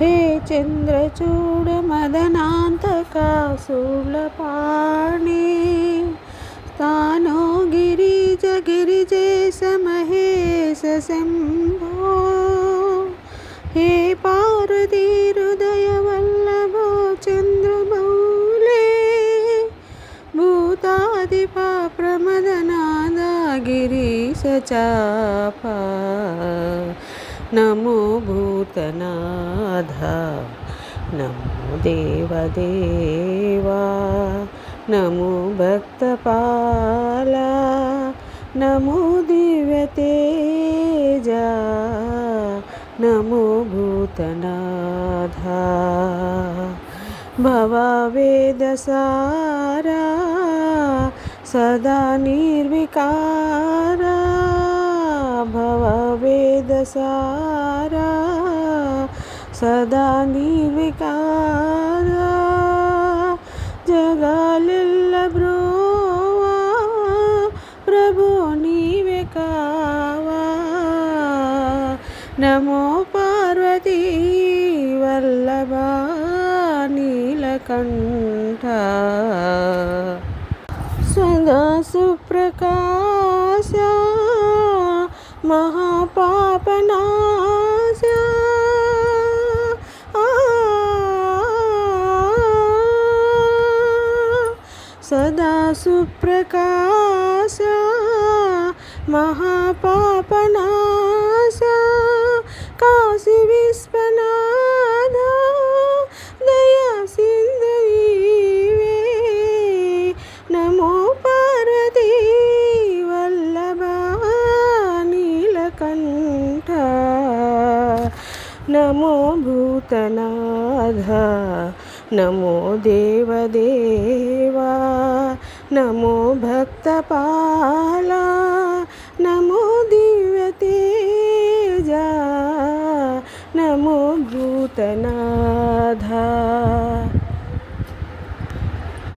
హే చంద్రచూడ మదనాంతకా శూలపాణి స్థానో గిరిజ గిరిజేశ మహేశ శంభో. హే పార్వతీ హృదయ వల్లభో చంద్రమౌళే భూతాదిప ప్రమదనాద గిరీశ చాపా. नमो भूतनाथ नमो देवदेवा नमो भक्तपाला नमो दिव्यतेजा नमो भूतनाथा। भववेदसारा सदा निर्विकारा भवा భవవేదసారా సదా నిర్వికారా జగాలిల్ల బ్రోవా ప్రభు నీవే కావా. నమో పార్వతీ వల్లభా నీలకంఠ. సదా సుప్రకాశ మహాపాపనాశ. సదా సుప్రకాశ. మహాపాపనా नमो भूतनाथ नमो देवदेवा नमो भक्तपाला नमो दिव्यतेजा नमो भूतनाथ